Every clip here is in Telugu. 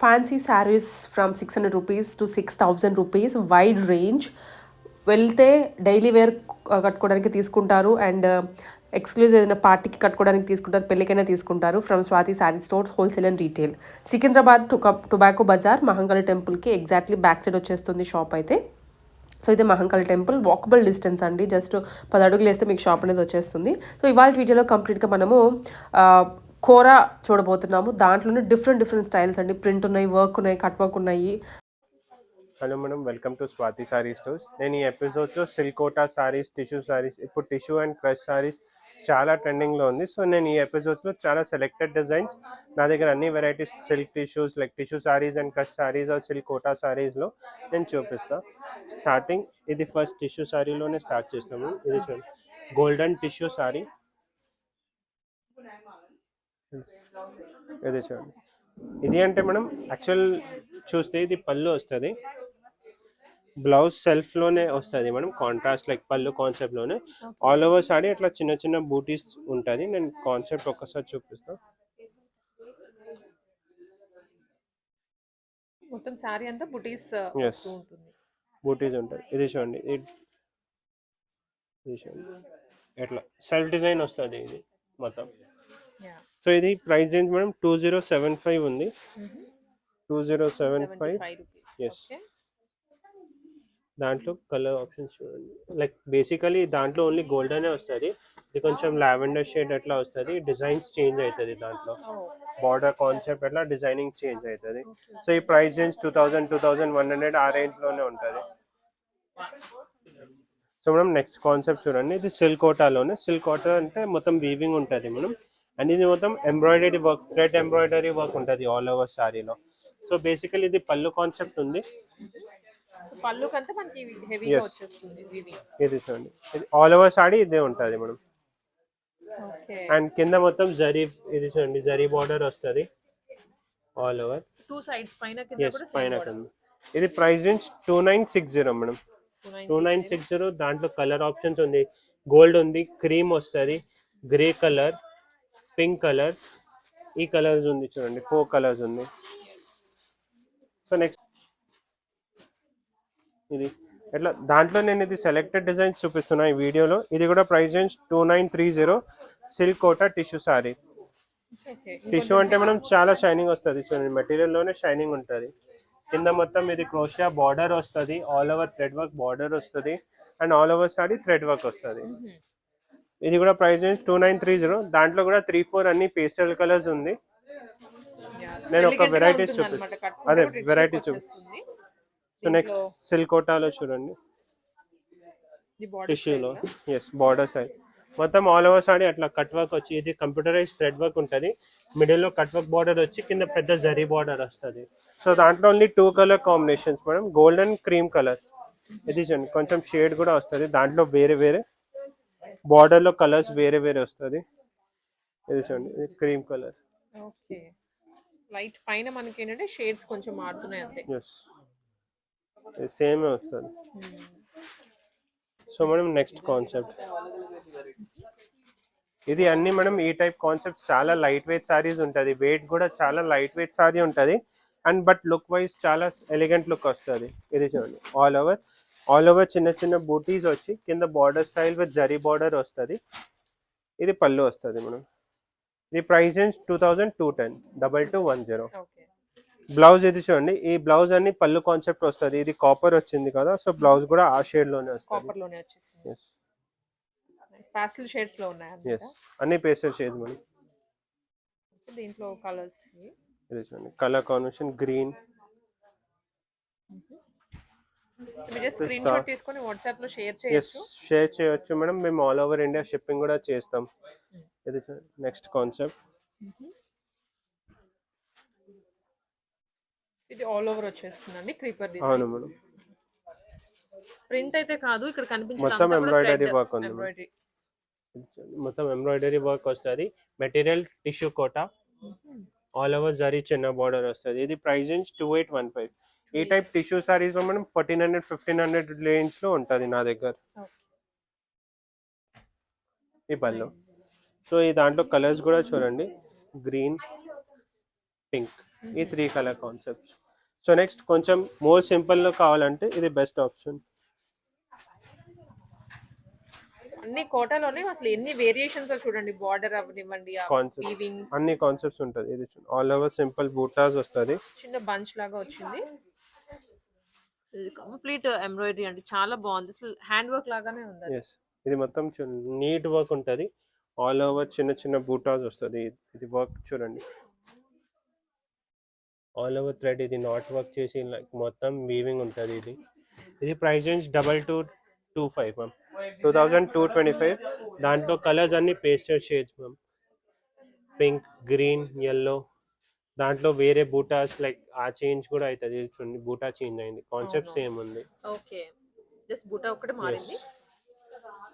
Fancy sarees from six hundred rupees to six thousand rupees wide range వెళ్తే డైలీ వేర్ uh, కట్టుకోవడానికి తీసుకుంటారు. అండ్ ఎక్స్క్లూజివ్ uh, ఏదైనా పార్టీకి కట్టుకోవడానికి తీసుకుంటారు పెళ్ళికైనా తీసుకుంటారు from Swathi saree stores wholesale and retail Secunderabad to tobacco bazaar Mahankali టెంపుల్కి ఎగ్జాక్ట్లీ బ్యాక్ సైడ్ వచ్చేస్తుంది షాప్ అయితే. సో ఇది మహంకాళి టెంపుల్ వాకబుల్ డిస్టెన్స్ అండి. జస్ట్ పది అడుగులు వేస్తే మీకు షాప్ అనేది వచ్చేస్తుంది. సో ఇవాళ వీడియోలో కంప్లీట్గా మనము uh, కూర చూడబోతున్నాము. దాంట్లోనే డిఫరెంట్ డిఫరెంట్ స్టైల్స్ అండి. ప్రింట్ ఉన్నాయి వర్క్ ఉన్నాయి కట్ వర్క్ ఉన్నాయి. Hello madam welcome to Swathi saree stores నేను ఈ ఎపిసోడ్లో సిల్కోటా సారీస్ టిష్యూ సారీస్ ఇప్పుడు టిష్యూ అండ్ క్రష్ సారీస్ చాలా ట్రెండింగ్లో ఉంది. సో నేను ఈ ఎపిసోడ్స్లో చాలా సెలెక్టెడ్ డిజైన్స్ నా దగ్గర అన్ని varieties silk tissues like tissue sarees and crush sarees or silk Kota సారీస్లో నేను చూపిస్తాను స్టార్టింగ్ ఇది ఫస్ట్ టిష్యూ సారీలోనే స్టార్ట్ చేస్తాము. ఇది చూడండి. గోల్డెన్ టిష్యూ సారీ ఇది చూడండి ఇది అంటే మనం యాక్చువల్ చూస్తే ఇది పళ్ళు వస్తుంది. బ్లౌజ్ సెల్ఫ్లోనే వస్తుంది మనం కాంట్రాస్ట్ లైక్ పళ్ళు కాన్సెప్ట్లోనే. ఆల్ ఓవర్ సారీ అట్లా చిన్న చిన్న బూటీస్ ఉంటుంది. నేను కాన్సెప్ట్ ఒక్కసారి చూపిస్తాను మొత్తం శారీ అంతా బుటీస్. ఉంటుంది. బూటీస్ ఉంటుంది ఇది చూడండి. ఇది ఇది చూడండి. ఎట్లా? సెల్ఫ్ డిజైన్ వస్తుంది ఇది మొత్తం. సో ఇది price range madam two zero seven five ఉంది. Two zero seven five Yes. దాంట్లో కలర్ ఆప్షన్స్ చూడండి. లైక్ బేసికలీ దాంట్లో ఓన్లీ గోల్డెనే వస్తుంది. ఇది కొంచెం లావెండర్ షేడ్ అట్లా వస్తుంది. డిజైన్స్ చేంజ్ అవుతుంది దాంట్లో. బార్డర్ కాన్సెప్ట్ అట్లా డిజైనింగ్ చేంజ్ అవుతుంది సో ఈ price range two thousand two thousand one hundred ఆ రేంజ్లోనే ఉంటుంది. సో మనం నెక్స్ట్ కాన్సెప్ట్ చూడండి. ఇది సిల్క్ కోటాలోనే సిల్క్ కోటా అంటే మొత్తం వీవింగ్ ఉంటుంది మనం అండ్ ఇది మొత్తం embroidery work thread embroidery work ఉంటుంది ఆల్ ఓవర్ సారీలో సో బేసికలీ ఇది పళ్ళు కాన్సెప్ట్ ఉంది. పళ్ళు కంటే మనకి హెవీగా Yes. వచ్చేస్తుంది వీవింగ్ ఇది చూడండి. ఇది ఆల్ ఓవర్ సారీ ఇదే ఉంటుంది మనం ఓకే అండ్ కింద మొత్తం జరీ ఇది చూడండి జరీ బార్డర్ వస్తుంది. ఆల్ ఓవర్ టూ సైడ్స్ పైన కింద ఎస్ కూడా పైన కింద. ఇది price range two nine six zero madam. Two nine six zero దాంట్లో కలర్ ఆప్షన్స్ ఉంది. గోల్డ్ ఉంది క్రీమ్ వస్తుంది గ్రే కలర్ పింక్ కలర్. ఈ కలర్స్ ఉంది చూడండి ఫోర్ కలర్స్ ఉంది. సో నెక్స్ట్ ఇది. ఎట్లా దాంట్లో నేను ఇది సెలెక్టెడ్ డిజైన్స్ చూపిస్తున్నా ఈ వీడియోలో. ఇది కూడా price range two nine three zero silk Kota tissue saree tissue అంటే మనం చాలా షైనింగ్ వస్తుంది చూడండి మెటీరియల్లోనే షైనింగ్ ఉంటుంది. కింద మొత్తం ఇది క్రోషియా బార్డర్ వస్తుంది all over thread work border వస్తుంది and all over saree thread work వస్తుంది. ఇది కూడా price range two nine three zero. దాంట్లో కూడా త్రీ ఫోర్ అన్ని పేస్టల్ కలర్స్ ఉంది. నేను ఒక varieties చూపి- అదే, variety చూపి- సో నెక్స్ట్ సిల్క్ కోటాలో చూడండి. టిష్యూలో ఎస్ బార్డర్ సైడ్ మొత్తం ఆల్ ఓవర్ సారీ అట్లా కట్ వర్క్ వచ్చి ఇది కంప్యూటరైజ్ థ్రెడ్ వర్క్ ఉంటుంది. మిడిల్లో కట్ వర్క్ బార్డర్ వచ్చి కింద పెద్ద జరీ బార్డర్ వస్తుంది. సో దాంట్లో only two colour combinations madam gold and cream colour ఇది చూడండి కొంచెం షేడ్ కూడా వస్తుంది. దాంట్లో వేరే వేరే border లో కలర్స్ వేరే వేరే వస్తుంది. ఇది చూడండి ఇది క్రీమ్ కలర్ ఓకే లైట్ పైన మనకి ఏంటంటే షేడ్స్ కొంచెం మారుతున్నాయి అంతే. ఎస్ ఇది సేమ్ వస్తుంది. సో మనం నెక్స్ట్ కాన్సెప్ట్ ఇది అన్ని మనం ఈ టైప్ కాన్సెప్ట్స్ చాలా లైట్ వెయిట్ సారీస్ ఉంటుంది. వెయిట్ కూడా చాలా లైట్ వెయిట్ సారీ ఉంటుంది. అండ్ బట్ లుక్ వైజ్ చాలా ఎలిగెంట్ లుక్ వస్తుంది. ఇది చూడండి ఆల్ ఓవర్ ఆల్ ఓవర్ చిన్న చిన్న బూటీస్ వచ్చి కింద border style with zari border వస్తుంది. ఇది పళ్ళు వస్తుంది మనం. ఇది price range two thousand two ten double two one zero blouse ఇది చూడండి. ఈ బ్లౌజ్ అన్ని పళ్ళు కాన్సెప్ట్ వస్తుంది. ఇది కాపర్ వచ్చింది కదా సో బ్లౌజ్ కూడా ఆ షేడ్లోనే వస్తుంది. అన్ని పేస్టల్ షేడ్స్ మనం. దీంట్లో కలర్స్ ఇది చూడండి. Colour combination green screen Start. Shot తీసుకొని వాట్సాప్లో షేర్ చేయొచ్చు. షేర్ చేయొచ్చు మేడం. మేము ఆల్ ఓవర్ ఇండియా షిప్పింగ్ కూడా చేస్తాం. ఇది నెక్స్ట్ కాన్సెప్ట్ ఇది ఆల్ ఓవర్ వచ్చేస్తుందండి క్రీపర్ అవును మేడం. ప్రింట్ అయితే కాదు ఇక్కడ మొత్తం ఉంది. ఎంబ్రాయిడరీ ఇది చూడండి. మొత్తం ఎంబ్రాయిడరీ వర్క్ వస్తుంది. Material tissue Kota. All over zari చిన్న బార్డర్ వస్తుంది. ఇది price range two eight one five ఈ టైప్ టిష్యూ సారీస్లో మనం ఫోర్టీన్ హండ్రెడ్ ఫిఫ్టీన్ హండ్రెడ్ రేంజ్లో ఉంటుంది నా దగ్గర. ఈ పళ్ళు సో ఈ దాంట్లో కలర్స్ కూడా చూడండి. Green pink. ఈ three colour concepts. So next కొంచెం మోర్ సింపుల్లో కావాలంటే ఇది బెస్ట్ ఆప్షన్. అన్ని కోటాలోనే అసలు ఎన్ని వేరియేషన్స్ చూడండి. బార్డర్ అవనివ్వండి అన్ని కాన్సెప్ట్స్ ఉంటుంది. ఇది ఆల్ ఓవర్ సింపుల్ బూటాస్ వస్తుంది. చిన్న బంచ్ లాగా వచ్చింది. ఇది కంప్లీట్ ఎంబ్రాయిడరీ అండి. చాలా బాగుంది. అసలు హ్యాండ్ వర్క్ లాగానే ఉంది ఎస్ ఇది మొత్తం నీట్ వర్క్ ఉంటుంది. ఆల్ ఓవర్ చిన్న చిన్న బూటాస్ వస్తుంది. ఇది వర్క్ చూడండి. ఆల్ ఓవర్ థ్రెడ్ ఇది నాట్ వర్క్ చేసి లైక్ మొత్తం వీవింగ్ ఉంటుంది ఇది. ఇది price range double two two five ma'am two thousand two twenty five దాంట్లో కలర్స్ అన్ని pastel shades ma'am pink green yellow దాంట్లో వేరే బూటాస్ లైక్ ఆ చేంజ్ కూడా అవుతుంది చూడండి బూటా చేంజ్ అయింది. కాన్సెప్ట్. సేమ్ ఉంది. ఓకే జస్ట్ బుట్ట ఒకటి మారింది.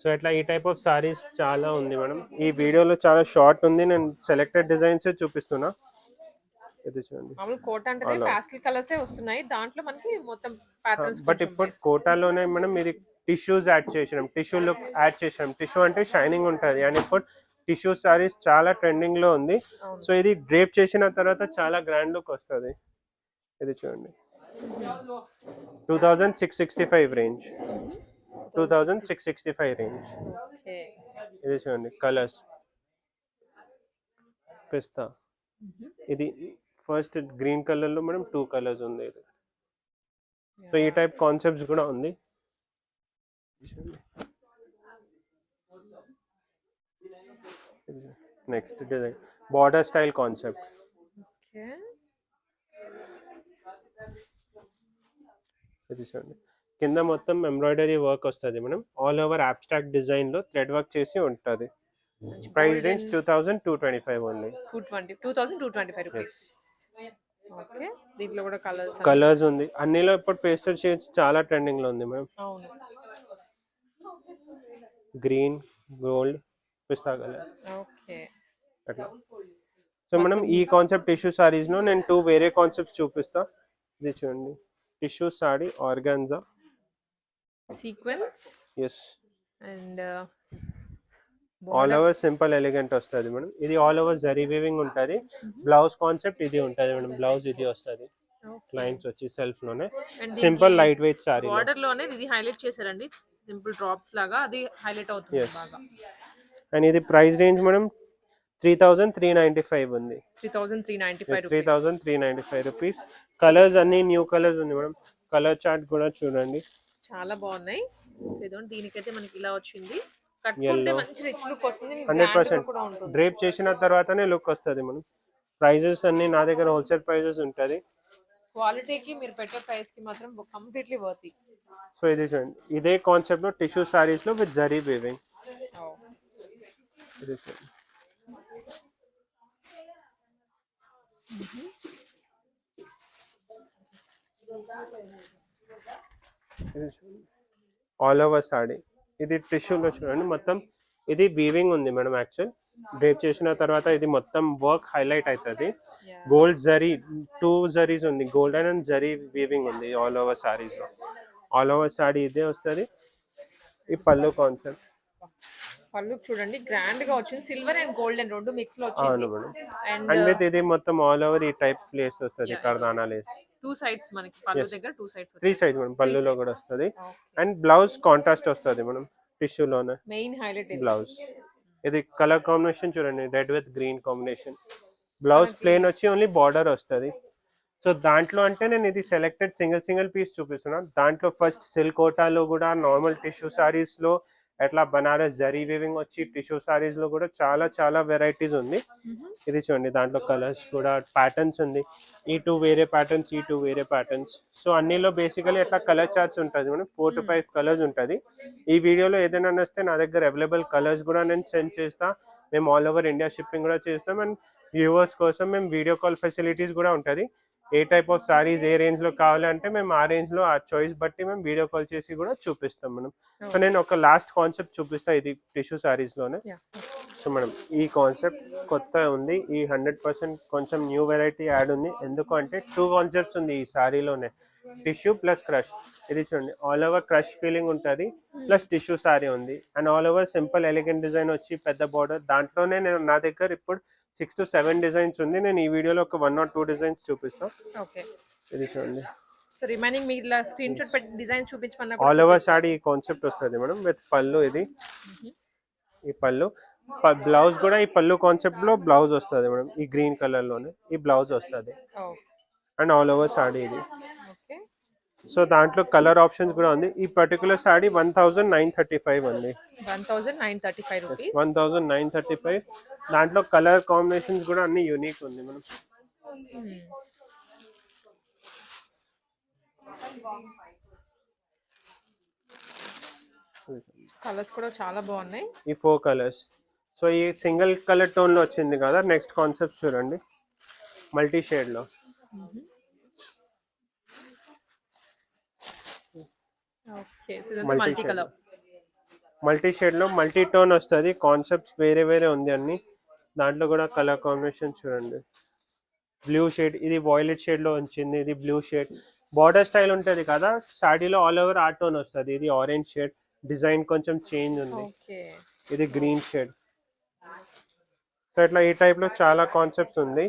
సో ఇట్లా ఈ టైప్ ఆఫ్ సారీస్ చాలా ఉంది మేడం ఈ వీడియోలో చాలా షార్ట్ ఉంది. నేను సెలెక్టెడ్ డిజైన్స్ చూపిస్తున్నా. ఇది చూడండి. మామూలు కోట అంటే అలా. పాస్టల్ కలర్స్ వస్తున్నాయి. దాంట్లో మనకి మొత్తం ప్యాటర్న్స్ బట్ ఇప్పుడు కోటాలోనే మనం ఇది టిష్యూస్ యాడ్ చేసినాం. టిష్యూ లుక్ యాడ్ చేసినాం. టిష్యూ అంటే షైనింగ్ ఉంటుంది. అండ్ ఇప్పుడు టిష్యూ సారీస్ చాలా ట్రెండింగ్లో ఉంది. సో ఇది డ్రేప్ చేసిన తర్వాత చాలా గ్రాండ్ లుక్ వస్తుంది. ఇది చూడండి. Two thousand six sixty five range two thousand six sixty five range ఇది చూడండి కలర్స్ పిస్తా ఇది ఫస్ట్ గ్రీన్ కలర్లో మనం టూ కలర్స్ ఉంది ఇది. సో ఈ టైప్ కాన్సెప్ట్స్ కూడా ఉంది. Next design border style concept okay ఇది చూడండి కింద మొత్తం ఎంబ్రాయిడరీ వర్క్ వస్తుంది మనం ఆల్ ఓవర్ అబ్స్ట్రాక్ట్ డిజైన్లో థ్రెడ్ వర్క్ చేసి ఉంటుంది price range two thousand two twenty five only two twenty two thousand two twenty five rupees okay దీంట్లో కూడా కలర్స్ కలర్స్ ఉంది అన్నిలో ఇప్పుడు పేస్టల్ షేడ్స్ చాలా ట్రెండింగ్లో ఉంది మేడం అవును. గ్రీన్ గోల్డ్ పిస్తా కలర్ ఓకే. అట్లా. సో మనం ఈ కాన్సెప్ట్ టిష్యూ సారీస్లో నేను టూ వేరే కాన్సెప్ట్స్ చూపిస్తా. ఇది చూడండి. Tissue sari organza. Sequence. Yes and all over simple elegant వస్తుంది మేడం. ఇది ఆల్ ఓవర్ జరీ వీవింగ్ ఉంటుంది. బ్లౌజ్ కాన్సెప్ట్ ఇది ఉంటుంది మేడం. బ్లౌజ్ ఇది వస్తుంది. లైన్స్ వచ్చి సెల్ఫ్లోనే. సింపుల్ లైట్ వెయిట్ సారీ బార్డర్లోనే ఇది హైలైట్ చేశారండి. సింపుల్ డ్రాప్స్ లాగా అది హైలైట్ అవుతుంది. బాగా. అండ్ ఇది price range madam three thousand three ninety five ఉంది. Three thousand three ninety five three thousand three ninety five rupees colours అన్ని న్యూ కలర్స్ ఉంది మేడం కలర్ చార్ట్ కూడా చూడండి. చాలా బాగున్నాయి. సో దీనికైతే మనకి ఇలా వచ్చింది. కట్టుకుంటే Yellow. మంచి రిచ్ లుక్ వస్తుంది. హండ్రెడ్ పర్సెంట్ డ్రేప్ చేసిన తర్వాతనే లుక్ వస్తుంది మనం ప్రైజెస్ అన్ని నా దగ్గర హోల్సేల్ ప్రైజెస్ ఉంటుంది. క్వాలిటీకి మీరు పెట్టే ప్రైస్కి మాత్రం కంప్లీట్లీ వర్తీ సో ఇది చూడండి. ఇదే కాన్సెప్ట్లో టిష్యూ సారీస్లో విత్ జరీ వీవింగ్ ఇది చూడండి ఇది చూడండి ఆల్ ఓవర్ సాడీ ఇది టిష్యూలో చూడండి. మొత్తం ఇది వీవింగ్ ఉంది మేడం యాక్చువల్ డ్రేప్ చేసిన తర్వాత ఇది మొత్తం వర్క్ హైలైట్ అవుతుంది. గోల్డ్ జరీ టూ జరీస్ ఉంది. గోల్డెన్ అండ్ జరీ వీవింగ్ ఉంది ఆల్ ఓవర్ సారీస్లో. ఆల్ ఓవర్ సారీ ఇదే వస్తుంది. ఈ పళ్ళు కాన్సెప్ట్ పళ్ళు చూడండి. గ్రాండ్గా వచ్చింది. Silver and. గోల్డెన్ రెండు మిక్స్లో అవును వచ్చింది మేడం అండ్ అండ్ విత్ ఇది మొత్తం ఆల్ ఓవర్ ఈ టైప్ ప్లేస్ వస్తుంది. కర్దానా లేస్ టూ సైడ్స్ మనకి. పళ్ళు Yes. దగ్గర two sides three side madam. పళ్ళులో కూడా వస్తుంది. అండ్ బ్లౌజ్ కాంట్రాస్ట్ వస్తుంది మేడం. టిష్యూలోనే మెయిన్ హైలైట్ ఇది బ్లౌజ్ ఇది కలర్ కాంబినేషన్ చూడండి. Red with green combination blouse plain వచ్చి ఓన్లీ బార్డర్ వస్తుంది. సో దాంట్లో అంటే నేను ఇది సెలెక్టెడ్ సింగిల్ సింగిల్ పీస్ చూపిస్తున్నా. దాంట్లో ఫస్ట్ సిల్క్ కోటాలో కూడా నార్మల్ టిష్యూ సారీస్ ఎట్లా బనారస్ జరీ వీవింగ్ వచ్చి టిష్యూ సారీస్లో కూడా చాలా చాలా వెరైటీస్ ఉంది. ఇది చూడండి దాంట్లో కలర్స్ కూడా ప్యాటర్న్స్ ఉంది. ఈ టూ వేరే ప్యాటర్న్స్ ఈ టూ వేరే ప్యాటర్న్స్ సో అన్నిలో బేసికలీ అట్లా కలర్ చార్ట్స్ ఉంటుంది మనం ఫోర్ టు ఫైవ్ కలర్స్ ఉంటుంది. ఈ వీడియోలో ఏదైనా నచ్చితే నా దగ్గర అవైలబుల్ కలర్స్ కూడా నేను సెండ్ చేస్తా. మేము ఆల్ ఓవర్ ఇండియా షిప్పింగ్ కూడా చేస్తాం. అండ్ వ్యూవర్స్ కోసం మేము వీడియో కాల్ ఫెసిలిటీస్ కూడా ఉంటుంది. ఏ టైప్ ఆఫ్ సారీస్ ఏ రేంజ్లో కావాలంటే మేము ఆ రేంజ్లో ఆ చాయిస్ బట్టి మేము వీడియో కాల్ చేసి కూడా చూపిస్తాం మనం సో నేను ఒక లాస్ట్ కాన్సెప్ట్ చూపిస్తా ఇది టిష్యూ సారీస్లోనే. సో మేడం ఈ కాన్సెప్ట్ కొత్త ఉంది ఈ హండ్రెడ్ పర్సెంట్ కొంచెం న్యూ వెరైటీ యాడ్ ఉంది. ఎందుకు అంటే టూ కాన్సెప్ట్స్ ఉంది ఈ సారీలోనే టిష్యూ ప్లస్ క్రష్ ఇది చూడండి ఆల్ ఓవర్ క్రష్ ఫీలింగ్ ఉంటుంది ప్లస్ టిష్యూ సారీ ఉంది. And all over simple elegant design వచ్చి పెద్ద బార్డర్ దాంట్లోనే నేను నా దగ్గర ఇప్పుడు సిక్స్ టు సెవెన్ డిజైన్స్ ఉంది. నేను ఈ వీడియోలో ఒక వన్ ఆర్ టూ డిజైన్స్ చూపిస్తాను ఓకే. ఇది చూడండి. సో రిమైనింగ్ మీరు ఇలా స్క్రీన్ షాట్ పెట్టి చూపించమన్నా ఆల్ ఓవర్ సాడీ ఈ కాన్సెప్ట్ వస్తుంది మేడం విత్ పళ్ళు ఇది. ఈ పళ్ళు. బ్లౌజ్ కూడా ఈ పళ్ళు కాన్సెప్ట్లో బ్లౌజ్ వస్తుంది మేడం ఈ గ్రీన్ కలర్లోనే ఈ బ్లౌజ్ వస్తుంది. అండ్ ఆల్ ఓవర్ సాడీ ఇది. సో దాంట్లో కలర్ ఆప్షన్స్ కూడా ఉంది. ఈ particular sari one thousand nine thirty five ఉంది one thousand nine thirty five rupees. One thousand nine thirty five. దాంట్లో కలర్ కాంబినేషన్స్ కూడా అన్ని యూనిక్ ఉంది మనం కలర్స్ కూడా చాలా బాగున్నాయి. ఈ ఫోర్ కలర్స్ సో ఈ సింగిల్ కలర్ టోన్లో వచ్చింది కదా నెక్స్ట్ కాన్సెప్ట్ చూడండి. మల్టీ షేడ్లో ఓకే సో ఇదంతా మల్టీ. కలర్ మల్టీ షేడ్లో మల్టీ టోన్ వస్తుంది. కాన్సెప్ట్స్ వేరే వేరే ఉంది అన్ని. దాంట్లో కూడా కలర్ కాంబినేషన్ చూడండి. బ్లూ షేడ్ ఇది వాయిలెట్ షేడ్లో వచ్చింది ఇది బ్లూ షేడ్ బార్డర్ స్టైల్ ఉంటది కదా సాడీలో ఆల్ ఓవర్ ఆ టోన్ వస్తుంది. ఇది ఆరెంజ్ షేడ్ డిజైన్ కొంచెం చేంజ్ ఉంది. ఇది గ్రీన్ షేడ్ సో ఇట్లా ఈ టైప్లో చాలా కాన్సెప్ట్స్ ఉంది.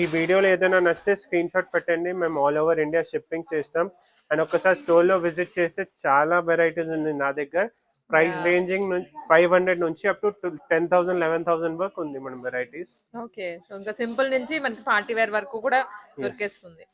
ఈ వీడియోలో ఏదైనా నచ్చితే స్క్రీన్ షాట్ పెట్టండి. మేము ఆల్ ఓవర్ ఇండియా షిప్పింగ్ చేస్తాం. అండ్ ఒకసారి స్టోర్లో విజిట్ చేస్తే చాలా వెరైటీస్ ఉంది నా దగ్గర. ప్రైస్ రేంజింగ్ ఫైవ్ హండ్రెడ్ నుంచి up to ten thousand eleven thousand వరకు ఉంది మనం వెరైటీస్. ఓకే. సో ఇంకా సింపుల్ నుంచి మనకి పార్టీ వేర్ వరకు కూడా దొరికేస్తుంది.